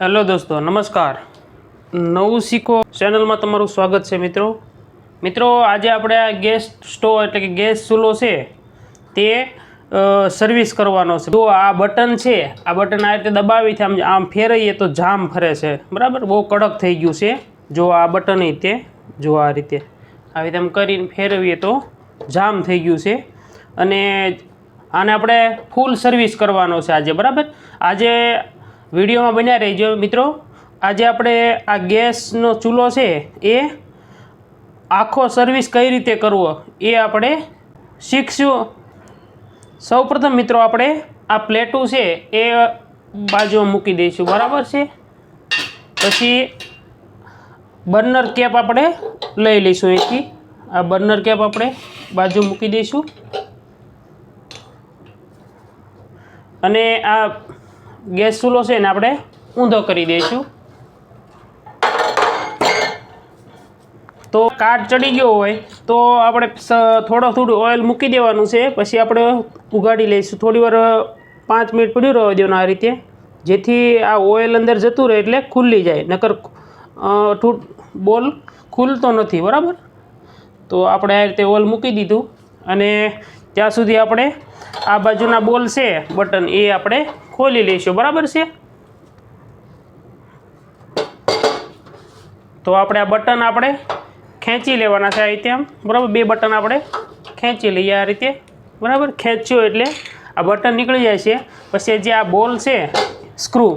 Hello દોસ્તો, નમસ્કાર. નવું શીખો ચેનલમાં તમારું સ્વાગત છે મિત્રો. મિત્રો, આજે આપણે આ ગેસ સ્ટોવ એટલે કે ગેસ ચૂલો છે તે સર્વિસ કરવાનો છે. જો આ બટન છે, આ બટન આ રીતે દબાવીથી આમ આમ ફેરવીએ તો જામ ફરે છે. બરાબર? બહુ કડક થઈ ગયું છે. જો આ બટન રીતે જો આ રીતે આવી રીતે આમ કરીને ફેરવીએ તો જામ થઈ ગયું છે. અને આને આપણે ફૂલ સર્વિસ કરવાનો છે આજે. બરાબર? આજે વિડીયોમાં બન્યા રહેજો મિત્રો. આજે આપણે આ ગેસનો ચૂલો છે એ આખો સર્વિસ કઈ રીતે કરવો એ આપણે શીખશું. સૌપ્રથમ મિત્રો આપણે આ પ્લેટું છે એ બાજુમાં મૂકી દઈશું. બરાબર છે? પછી બર્નર કેપ આપણે લઈ લઈશું અહીંથી. આ બર્નર કેપ આપણે બાજુ મૂકી દઈશું. અને આ ગેસ ચૂલો છે ને આપણે ઊંધો કરી દઈશું. તો કાટ ચડી ગયો હોય તો આપણે થોડો થોડું ઓઇલ મૂકી દેવાનું છે. પછી આપણે ઉગાડી લઈશું. થોડી વાર પાંચ મિનિટ પડ્યું રહેવા દેવાનું આ રીતે. જેથી આ ઓઇલ અંદર જતું રહે એટલે ખુલ્લી જાય. નકર બોલ ખુલતો નથી. બરાબર? તો આપણે આ રીતે ઓઇલ મૂકી દીધું. અને ત્યાં સુધી આપણે આ બાજુના બોલ છે, બટન એ આપણે ખોલી લઈશું. બરાબર છે? તો આપણે આ બટન આપણે ખેંચી લેવાના છે આ રીતે આમ. બરાબર? બે બટન આપણે ખેંચી લઈએ આ રીતે. બરાબર? ખેંચ્યો એટલે આ બટન નીકળી જાય છે. પછી જે આ બોલ છે, સ્ક્રૂ,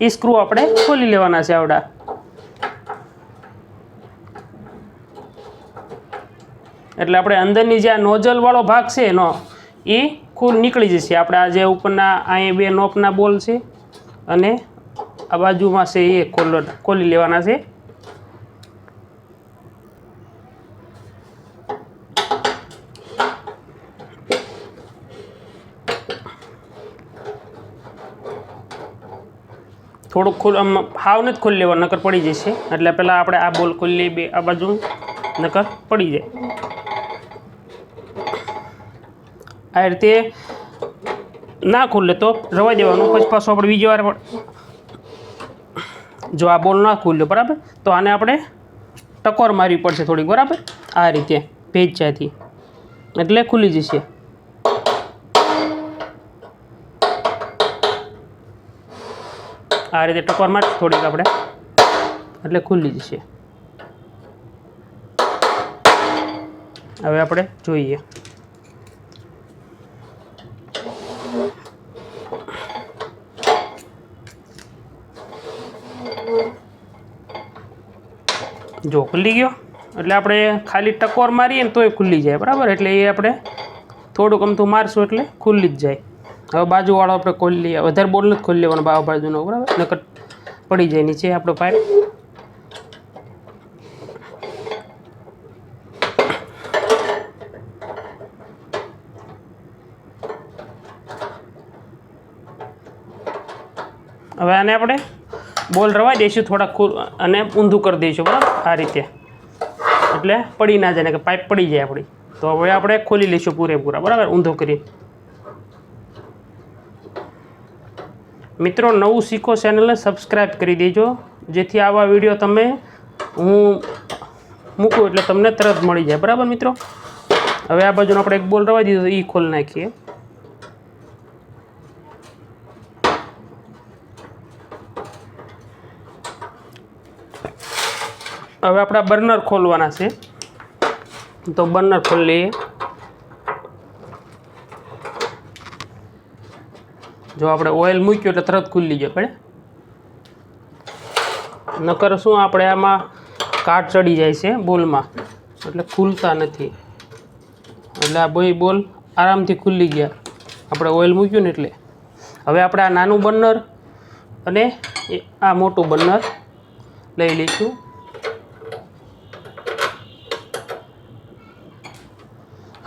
એ સ્ક્રૂ આપણે ખોલી લેવાના છે આવડા. એટલે આપણે અંદરની જે આ નોઝલવાળો ભાગ છે એનો, એ ખૂબ નીકળી જશે. આપણે આ જે ઉપરના અહીં બે નોપના બોલ છે અને આ બાજુમાં છે એ ખોલ ખોલી લેવાના છે. થોડુંક ખુલ આમ હાવને જ ખોલી લેવા નકર પડી જશે. એટલે પહેલાં આપણે આ બોલ ખોલી લઈએ બે આ બાજુ નકર પડી જાય. આ રીતે ના ખુલે તો રવા દેવાનું. પછી પાછું આપણે બીજી વાર જો આ બોલ ના ખુલ્યો, બરાબર? તો આને આપણે ટકોર મારવી પડશે થોડીક, બરાબર? આ રીતે ભેજ્યાથી એટલે ખુલી જશે. આ રીતે ટકોર માર થોડીક આપણે. એટલે ખુલ્લી જશે. હવે આપણે જોઈએ. જો ખુલ્લી ગયો? એટલે આપણે ખાલી ટકોર મારીએ ને તોય ખુલ્લી જાય, બરાબર? એટલે એ આપણે થોડુંક અમથું મારશું એટલે ખુલ્લી જ જાય. હવે બાજુવાળો આપણે ખોલી લઈએ વધારે બોલ નથી ખોલી લેવાનો બાવા બાજુનો, બરાબર? નકર પડી જાય નીચે આપણો પાઇપ હવે આને આપણે બોલ રવા દઈશું થોડાક અને ઊંધું કરી દઈશું, બરાબર? આ રીતે. એટલે પડી ના જાય કે પાઇપ પડી જાય આપણી. તો હવે આપણે ખોલી લઈશું પૂરેપૂરા, બરાબર? ઊંધો કરી મિત્રો, નવું શીખો ચેનલને સબસ્ક્રાઈબ કરી દેજો, જેથી આવા વીડિયો તમે હું મૂકું એટલે તમને તરત મળી જાય, બરાબર મિત્રો? હવે આ બાજુનો આપણે એક બોલ રવા દીધો એ ખોલ નાખીએ. હવે આપણા બર્નર ખોલવાના છે. તો બર્નર ખોલી લઈએ જો આપણે ઓઇલ મૂક્યું એટલે તરત ખુલ્લી જાય પડે. નકર શું આપણે આમાં કાટ ચડી જાય છે બોલમાં. એટલે ખુલતા નથી. એટલે આ બોય બોલ આરામથી ખુલ્લી ગયા. આપણે ઓઇલ મૂક્યું ને એટલે. હવે આપણે આ નાનું બર્નર અને આ મોટું બર્નર લઈ લઈશું.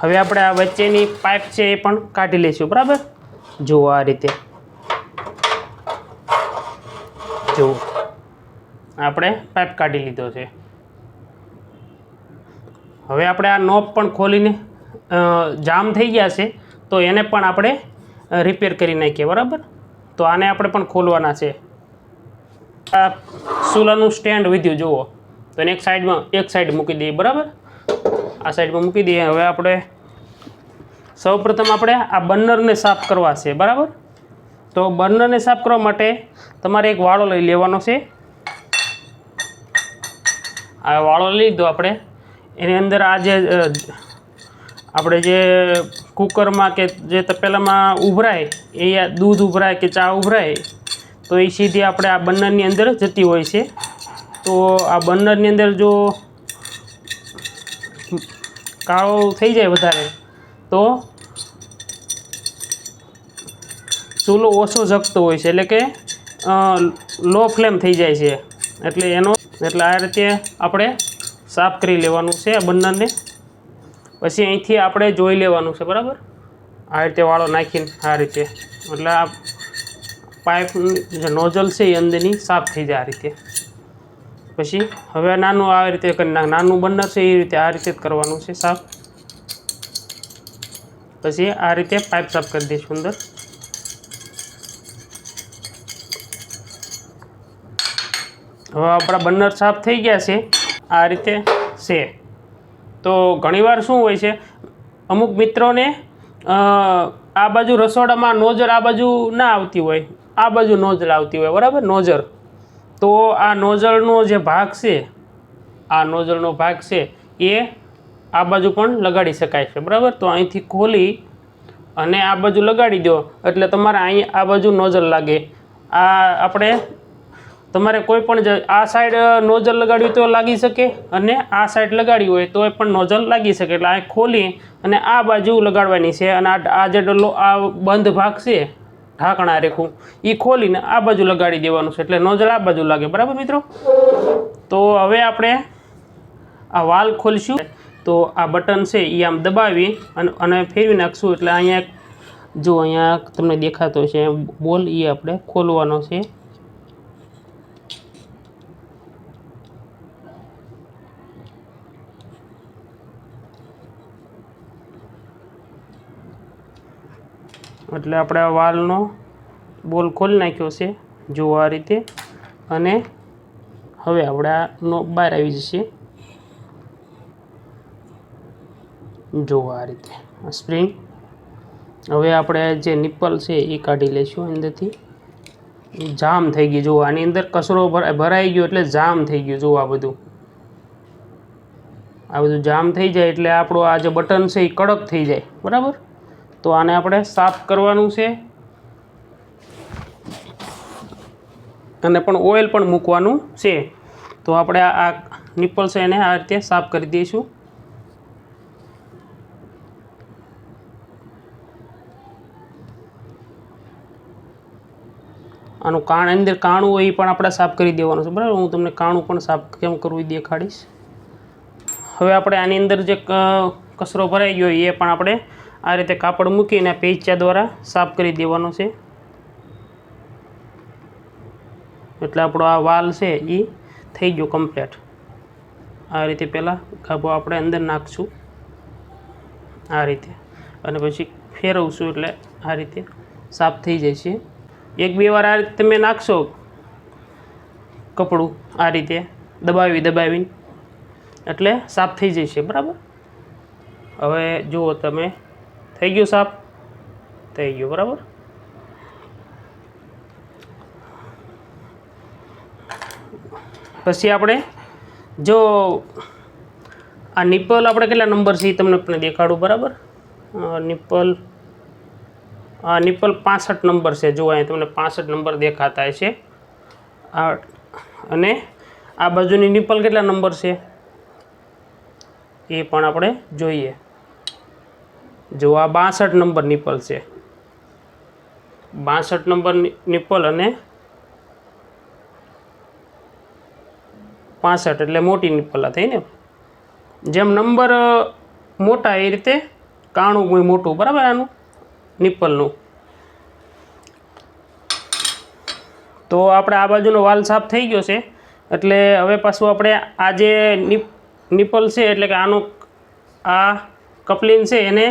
હવે આપણે આ વચ્ચેની પાઇપ છે એ પણ કાઢી લઈશું, બરાબર? જુઓ આ રીતે. જુઓ આપણે પાઇપ કાઢી લીધો છે. હવે આપણે આ નોબ પણ ખોલીને જામ થઈ ગયા છે, તો એને પણ આપણે રિપેર કરી નાખીએ, બરાબર? તો આને આપણે પણ ખોલવાના છે. આ ચૂલાનું સ્ટેન્ડ વિધ્યું જુઓ. તો એને એક સાઈડમાં એક સાઈડ મૂકી દઈએ, બરાબર? આ સાઈડમાં મૂકી દઈએ. હવે આપણે સૌપ્રથમ આપણે આ બર્નરને સાફ કરવા છે, બરાબર? તો બર્નરને સાફ કરવા માટે તમારે એક વાળો લઈ લેવાનો છે. આ વાળો લઈ લીધો આપણે. એની અંદર આ જે આપણે જે કુકરમાં કે જે તપેલામાં ઉભરાય, એ દૂધ ઉભરાય કે ચા ઉભરાય, તો એ સીધી આપણે આ બર્નરની અંદર જતી હોય છે. તો આ બર્નરની અંદર જો કાળો થઈ જાય વધારે, તો ચૂલો ઓછો જગતો હોય છે. એટલે કે લો ફ્લેમ થઈ જાય છે. એટલે એનો, એટલે આ રીતે આપણે સાફ કરી લેવાનું છે આ બર્નરને પછી અહીંથી આપણે જોઈ લેવાનું છે, બરાબર? આ રીતે વાળો નાખીને આ રીતે. એટલે આ પાઇપ, જે નોઝલ છે એ અંદરની સાફ થઈ જાય આ રીતે. પછી હવે નાનું આ રીતે નાખ. નાનું બર્નર છે, એ રીતે આ રીતે જ કરવાનું છે, સાફ. પછી આ રીતે પાઇપ સાફ કરી દઈશું અંદર. હવે આપણા બર્નર સાફ થઈ ગયા છે, આ રીતે છે. તો ઘણીવાર શું હોય છે, અમુક મિત્રોને આ બાજુ રસોડામાં નોજર આ બાજુ ના આવતી હોય. આ બાજુ નોજર આવતી હોય, બરાબર? નોઝર. તો આ નોઝલનો જે ભાગ છે, આ નોઝલનો ભાગ છે, એ આ બાજુ પણ લગાડી શકાય છે, બરાબર? તો અહીંથી ખોલી અને આ બાજુ લગાડી દો, એટલે તમારે અહીં આ બાજુ નોઝલ લાગે. આ આપણે તમારે કોઈ પણ આ સાઈડ નોઝલ લગાડ્યું તો લાગી શકે અને આ સાઈડ લગાડવી હોય તો એ પણ નોઝલ લાગી શકે. એટલે આ ખોલી અને આ બાજુ લગાડવાની છે અને આ જે ડલ્લો આ બંધ ભાગ છે ઢાંકણા રેખું એ ખોલીને આ બાજુ લગાડી દેવાનું છે. એટલે નોઝલ આ બાજુ લાગે, બરાબર મિત્રો? તો હવે આપણે આ વાલ ખોલશું. તો આ બટન છે એ આમ દબાવી અને અને ફેરવી નાખશું. એટલે અહીંયા જો અહીંયા તમને દેખાતો છે, બોલ એ આપણે ખોલવાનો છે. એટલે આપણે આ વાલનો બોલ ખોલી નાખ્યો છે, જો આ રીતે. અને હવે આપણે આનો બહાર આવી જશે. જો આ રીતે, આ સ્પ્રિંગ હવે આપણે જે નિપ્પલ છે એ કાઢી લઈશું અંદરથી. જામ થઈ ગયું જુઓ આની અંદર કચરો ભરા- ભરાઈ ગયો એટલે જામ થઈ ગયું જુઓ આ બધું. આ બધું જામ થઈ જાય એટલે આપણું આ જે બટન છે એ કડક થઈ જાય, બરાબર? તો આને આપણે સાફ કરવાનું છે. અને પણ ઓઇલ પણ મૂકવાનું છે. તો આપણે આ નિપ્પલ છે એને આ રીતે સાફ કરી દઈશું. આનું કાણ અંદર કાણું હોય એ પણ આપણે સાફ કરી દેવાનું છે. બરાબર? હું તમને કાણું પણ સાફ કેમ કરવું દેખાડીશ. હવે આપણે આની અંદર જે કચરો ભરાઈ ગયો એ પણ આપણે આ રીતે કાપડ મૂકીને પેચા દ્વારા સાફ કરી દેવાનો છે. એટલે આપણો આ વાલ છે એ થઈ ગયો કમ્પ્લેટ આ રીતે પહેલાં ગાભો આપણે અંદર નાખશું. આ રીતે. અને પછી ફેરવશું એટલે આ રીતે સાફ થઈ જાય છે. એક બે વાર આ રીતે તમે નાખશો કપડું આ રીતે દબાવી દબાવીને એટલે સાફ થઈ જશે બરાબર? હવે જુઓ તમે થઈ ગયું સાફ થઈ ગયું, બરાબર? પછી આપણે જો આ નિપ્પલ આપણે કેટલા નંબર છે એ તમને પણ દેખાડું, બરાબર? નિપલ, આ નિપલ પાસઠ નંબર છે. જો અહીંયા તમને પાસઠ નંબર દેખાતા છે આ, અને આ બાજુની નિપ્પલ કેટલા નંબર છે? એ પણ આપણે જોઈએ. જો આ બાસઠ નંબર નિપલ છે. બાસઠ નંબર નિપલ અને પાસઠ એટલે મોટી નિપલ થઈ ને. જેમ નંબર મોટા એ રીતે કાણું કોઈ મોટું, બરાબર આનું? નિપલનું. તો આપણે આ બાજુનો વાલ સાફ થઈ ગયો છે. એટલે હવે પાછું આપણે આ જે નિપલ છે, એટલે કે આનું આ કપલિંગ છે, એને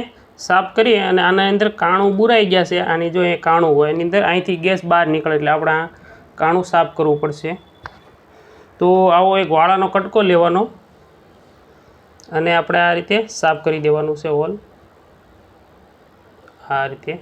સાફ કરી અને આના અંદર કાણું બુરાઈ ગયા છે. આની જો એ કાણું હોય, એની અંદર અહીંથી ગેસ બહાર નીકળે એટલે આપણે આ કાણું સાફ કરવું પડશે. તો આવો એક વાળાનો કટકો લેવાનો અને આપણે આ રીતે સાફ કરી દેવાનું છે હોલ. આ રીતે.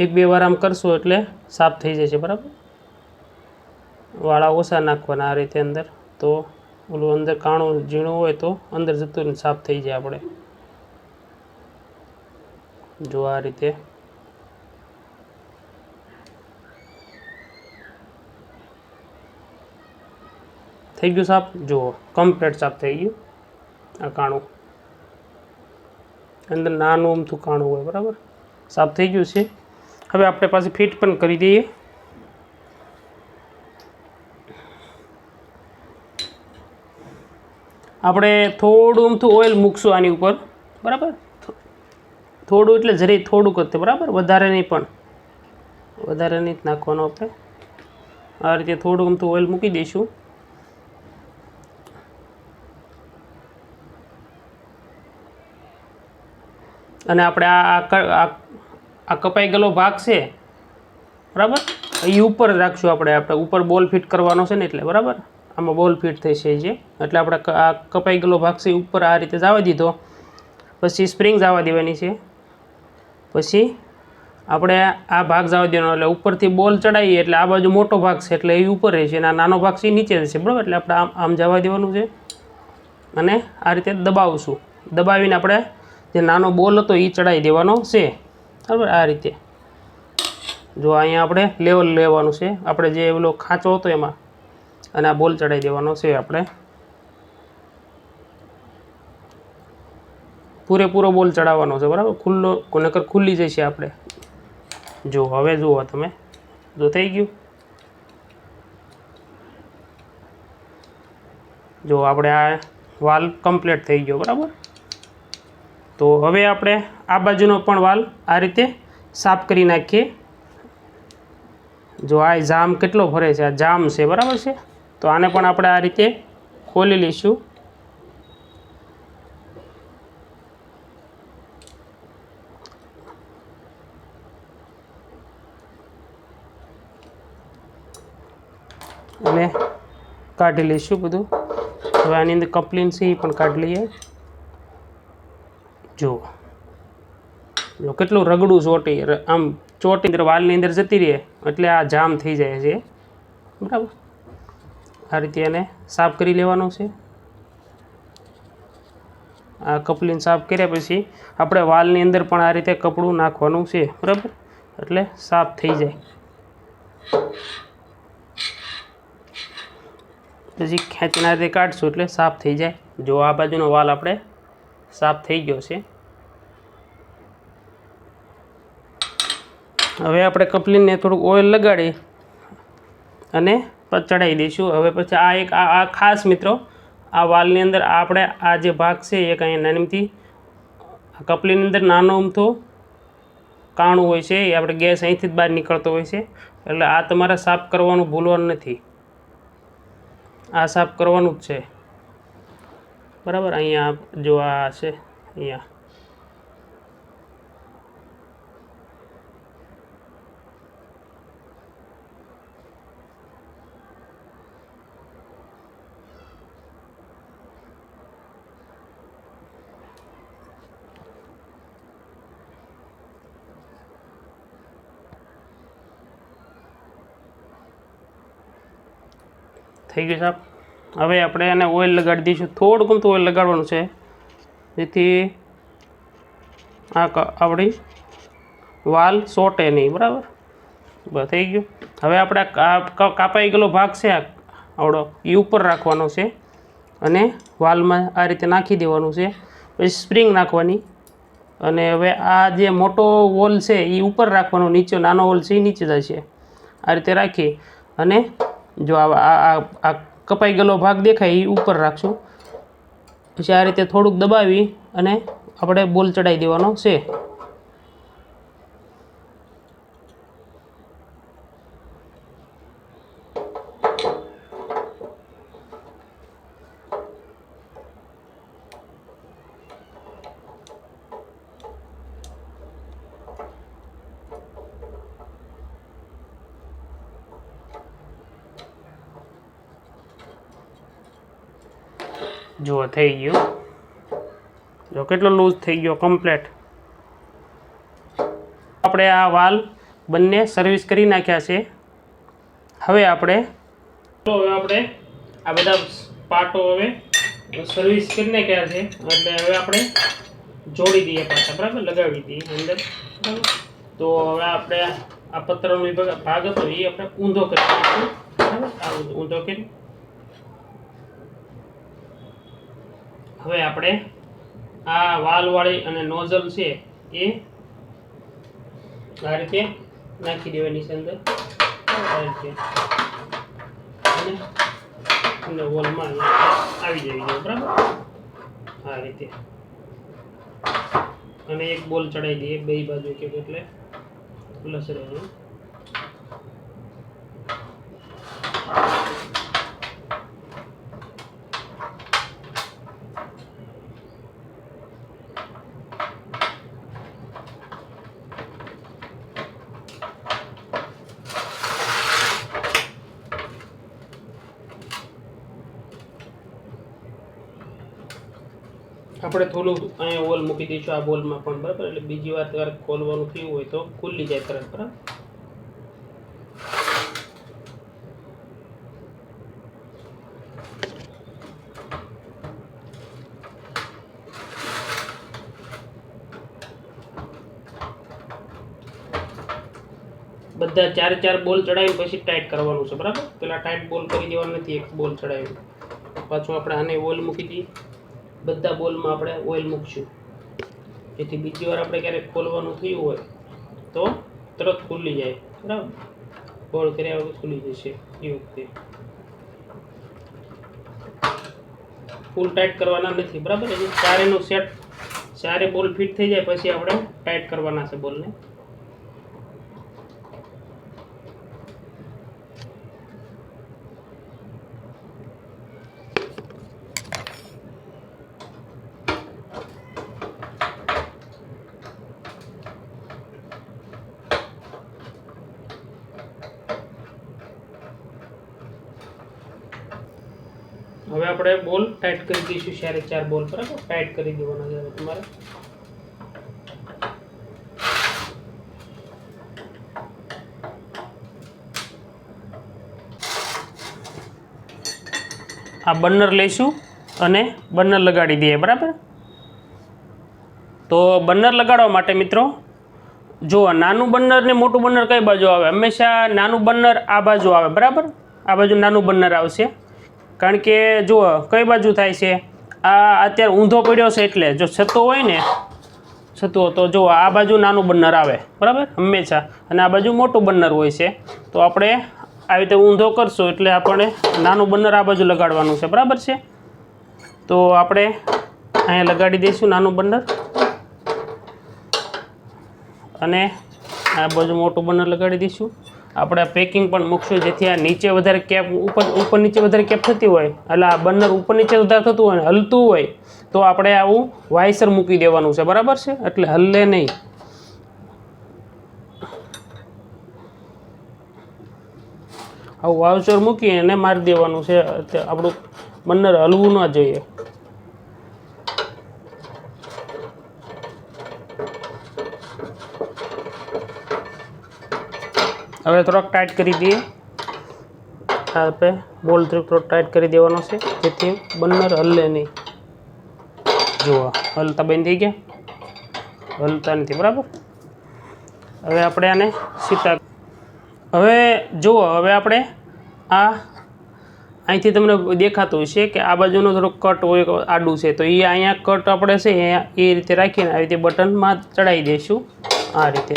એક બે વાર આમ કરશો એટલે સાફ થઈ જશે બરાબર? વાળા ઓછા નાખવાના આ રીતે અંદર. તો ઓલું અંદર કાણું ઝીણું હોય તો અંદર જતું ને સાફ થઈ જાય આપણે. જો આ રીતે. થઈ ગયું સાફ? જુઓ કમ્પ્લેટ સાફ થઈ ગયું. આ કાણું. અંદર નાનું અમથું કાણું હોય, બરાબર? સાફ થઈ ગયું છે? હવે આપણે પાસે ફિટ પણ કરી દઈએ. આપણે થોડું અમથું ઓઇલ મૂકશું આની ઉપર. બરાબર? થોડું એટલે જરી થોડુંક જ બરાબર? વધારે નહીં પણ. વધારે નહીં જ નાખવાનું આપણે. આ રીતે થોડું અમથું ઓઇલ મૂકી દઈશું. અને આપણે આ આ કપાઈ ગયેલો ભાગ છે. બરાબર? એ ઉપર રાખશું આપણે આપણે ઉપર બોલ ફિટ કરવાનો છે ને એટલે, બરાબર? આમાં બોલ ફિટ થઈ છે જે. એટલે આપણે આ કપાઈ ગયેલો ભાગ છે ઉપર આ રીતે જવા દીધો. પછી સ્પ્રિંગ જવા દેવાની છે. પછી આપણે આ ભાગ જવા દેવાનો, એટલે ઉપરથી બોલ ચડાવીએ એટલે આ બાજુ મોટો ભાગ છે, એટલે એ ઉપર રહેશે. અને આ નાનો ભાગ છે એ નીચે રહેશે, બરાબર? એટલે આપણે આમ આમ જવા દેવાનું છે. અને આ રીતે દબાવશું. દબાવીને આપણે જે નાનો બોલ હતો એ ચડાવી દેવાનો છે. બરાબર? આ રીતે. જો અહીંયા આપણે લેવલ લેવાનું છે, આપણે જે ઓલો ખાંચો હતો એમાં, અને આ બોલ ચડાવી દેવાનો છે આપણે. પૂરેપૂરો બોલ ચડાવવાનો છે, બરાબર? ખુલ્લો, નકર ખુલ્લી જશે આપણે. જો, હવે જુઓ તમે. જો થઈ ગયું? જો, આપણે આ વાલ કમ્પ્લીટ થઈ ગયો, બરાબર? તો હવે આપણે આ બાજુનો પણ વાલ આ રીતે સાફ કરી નાખીએ. જો આ જામ કેટલો ફરે છે, આ જામ છે, બરાબર છે? તો આને પણ આપણે આ રીતે ખોલી લઈશું. અને કાઢી લઈશું બધું. હવે આની અંદર કપલિંગ છે, એ પણ કાઢી લઈએ. જુઓ જો કેટલું રગડું ચોટી આમ ચોટી અંદર વાલની અંદર જતી રહે, એટલે આ જામ થઈ જાય છે. બરાબર? આ રીતે એને સાફ કરી લેવાનું છે. આ કપલીને સાફ કર્યા પછી આપણે વાલની અંદર પણ આ રીતે કપડું નાખવાનું છે, બરાબર? એટલે સાફ થઈ જાય. પછી ખેંચીને રીતે કાઢશું એટલે સાફ થઈ જાય. જો આ બાજુનો વાલ આપણે સાફ થઈ ગયો છે. હવે આપણે કપલીને થોડુંક ઓઇલ લગાડી અને ચડાવી દઈશું. હવે પછી આ એક આ ખાસ મિત્રો, આ વાલની અંદર આપણે આ જે ભાગ છે એક અહીંયા નાનીમથી કપલીની અંદર નાનો અમથો કાણું હોય છે, એ આપણે ગેસ અહીંથી જ બહાર નીકળતો હોય છે. એટલે આ તમારે સાફ કરવાનું ભૂલવાનું નથી. આ સાફ કરવાનું જ છે. બરાબર અહીંયા જો આ છે અહીંયા થઈ ગયું સાહેબ હવે આપણે એને ઓઇલ લગાડી દઈશું. થોડુંક તો ઓઇલ લગાડવાનું છે. જેથી આ આપણી વાલ સોટે નહીં, બરાબર? બસ, થઈ ગયું. હવે આપણે કાપાઈ ગયેલો ભાગ છે આવડો એ ઉપર રાખવાનો છે. અને વાલમાં આ રીતે નાખી દેવાનું છે. પછી સ્પ્રિંગ નાખવાની. અને હવે આ જે મોટો વોલ છે એ ઉપર રાખવાનો, નીચે, નાનો વોલ છે એ નીચે જશે આ રીતે રાખી અને જો આ કપાઈ ગયેલો ભાગ દેખાય એ ઉપર રાખશું. પછી આ રીતે થોડુંક દબાવી અને આપણે બોલ ચડાવી દેવાનો છે. જુઓ થઈ ગયું. જો કેટલો લૂઝ થઈ ગયો કમ્પ્લેટ આપણે આ વાલ બંને સર્વિસ કરી નાખ્યા છે. હવે આપણે તો હવે આપણે આ બધા પાર્ટો હવે સર્વિસ કરી નાખ્યા છે. એટલે હવે આપણે જોડી દઈએ પાછા, બરાબર? લગાવી દઈએ અંદર તો હવે આપણે આ પત્રનો વિભાગ ભાગ હતો, એ આપણે ઊંધો કરી દઈશું બરાબર? આ ઊંધો કરી હવે આપણે આ વાલવાળી અને નોઝલ છે એ આ રીતે નાખી દેવાની છે અંદર. આ રીતે. અને તમને વોલમાં આવી જવી જોઈએ, બરાબર? આ રીતે. અને એક બોલ ચડાવી દઈએ, બે બાજુ કે એટલે પ્લસ રહેવાનું. આપણે થોડું અહીંયા વોલ મૂકી દઈશું, આ બોલમાં પણ બરાબર, એટલે બીજી વાર તમારે ખોલવાનું થયું હોય તો ખુલ્લી જાય તરત, બરાબર? બધા ચાર ચાર બોલ ચડાવીને પછી ટાઈટ કરવાનું છે, બરાબર? પેલા ટાઈટ બોલ કરી દેવાનું, નથી એક બોલ ચડાવીને પાછું આપણે આને બોલ મૂકી દઈએ. બધા બોલમાં આપણે ઓઇલ મૂકશું. જેથી બીજી વાર આપણે ક્યારેક ખોલવાનું થયું હોય તો તરત ખુલ્લી જાય. બરાબર? બોલ કર્યા વગર ખુલી જશે એ વખતે. ફૂલ ટાઈટ કરવાના નથી. બરાબર? એટલે ચારેનું સેટ, ચારે બોલ ફિટ થઈ જાય, પછી આપણે ટાઈટ કરવાના છે બોલને. આપણે બોલ, ટાઈટ કરી દઈશું ચારે ચાર બોલ, બરાબર? ટાઈટ કરી દેવાના છે તમારે. આ બર્નર લઈશું અને બર્નર લગાડી દઈએ, બરાબર? તો બર્નર લગાડવા માટે મિત્રો જુઓ નાનું બર્નર ને મોટું બર્નર કઈ બાજુ આવે? હંમેશા નાનું બર્નર આ બાજુ આવે, બરાબર? આ બાજુ નાનું બર્નર આવશે. કારણ કે જુઓ, કઈ બાજુ થાય છે? આ અત્યારે ઊંધો પડ્યો છે એટલે જો છતો હોય ને, છતો તો જુઓ, આ બાજુ નાનું બર્નર આવે, બરાબર? હંમેશા. અને આ બાજુ મોટું બર્નર હોય છે. તો આપણે આવી રીતે ઊંધો કરશું એટલે આપણે નાનું બર્નર આ બાજુ લગાડવાનું છે, બરાબર છે? તો આપણે અહીંયા લગાડી દઈશું નાનું બર્નર અને આ બાજુ મોટું બર્નર લગાડી દઈશું. આપણે પેકિંગ પણ મૂકશું, જેથી આ નીચે વધારે કેપ ઉપર ઉપર નીચે વધારે કેપ થતી હોય, એટલે આ બર્નર ઉપર નીચે વધારે થતું હોય હલતું હોય, તો આપણે આવું વાયસર મૂકી દેવાનું છે, બરાબર છે? એટલે હલ્લે નહીં. આવું વાઉચર મૂકી એને મારી દેવાનું છે આપણું બર્નર હલવું ન જોઈએ. હવે થોડોક ટાઈટ કરી દઈએ. આપણે બોલ થોડોક ટાઈટ કરી દેવાનો છે. જેથી બન્નર હલે નહીં. જુઓ, હલતા બંધ થઈ ગયા. હલતા નથી, બરાબર? હવે આપણે આને સીતા હવે જુઓ, હવે આપણે આ અહીંથી તમને દેખાતું હશે કે આ બાજુનો થોડોક કટ હોય, આડું છે. તો એ અહીંયા કટ આપણે છે, એ રીતે રાખીને આવી રીતે બટનમાં ચડાવી દઈશું. આ રીતે.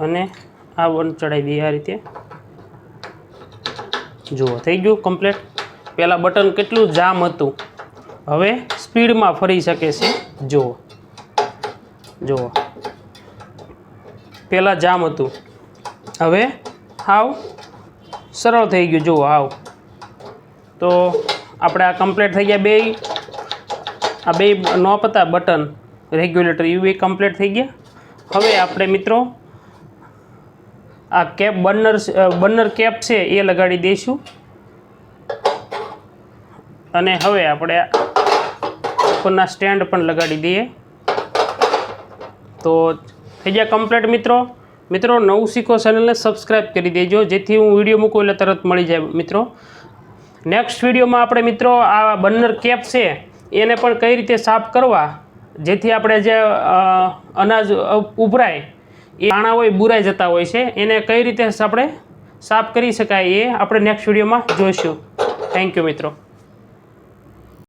અને આ વન ચડાવી દઈએ આ રીતે. જુઓ, થઈ ગયું કમ્પ્લેટ પહેલાં બટન કેટલું જામ હતું. હવે સ્પીડમાં ફરી શકે છે. જુઓ. જુઓ. પહેલાં જામ હતું. હવે હાવ સરળ થઈ ગયું. જુઓ, હાવ. તો આપણે આ કમ્પ્લીટ થઈ ગયા બે આ બે નોપ હતા બટન રેગ્યુલેટર એ બી કમ્પ્લીટ થઈ ગયા. હવે આપણે મિત્રો આ કેપ બર્નર બર્નર કેપ છે, એ લગાડી દઈશું. અને હવે આપણે ઉપરના સ્ટેન્ડ પણ લગાડી દઈએ. તો થઈ ગયા કમ્પ્લીટ મિત્રો. મિત્રો, નવું શીખો ચેનલને સબસ્ક્રાઈબ કરી દેજો. જેથી હું વીડિયો મૂકું એટલે તરત મળી જાય મિત્રો. નેક્સ્ટ વિડીયોમાં આપણે મિત્રો આ બર્નર કેપ છે, એને પણ કઈ રીતે સાફ કરવા? જેથી આપણે જે અનાજ ઉભરાય. એ દાણા હોય બુરાઈ જતા હોય છે. એને કઈ રીતે આપણે સાફ કરી શકાય એ આપણે નેક્સ્ટ વિડીયોમાં જોઈશું. થેન્ક યુ મિત્રો.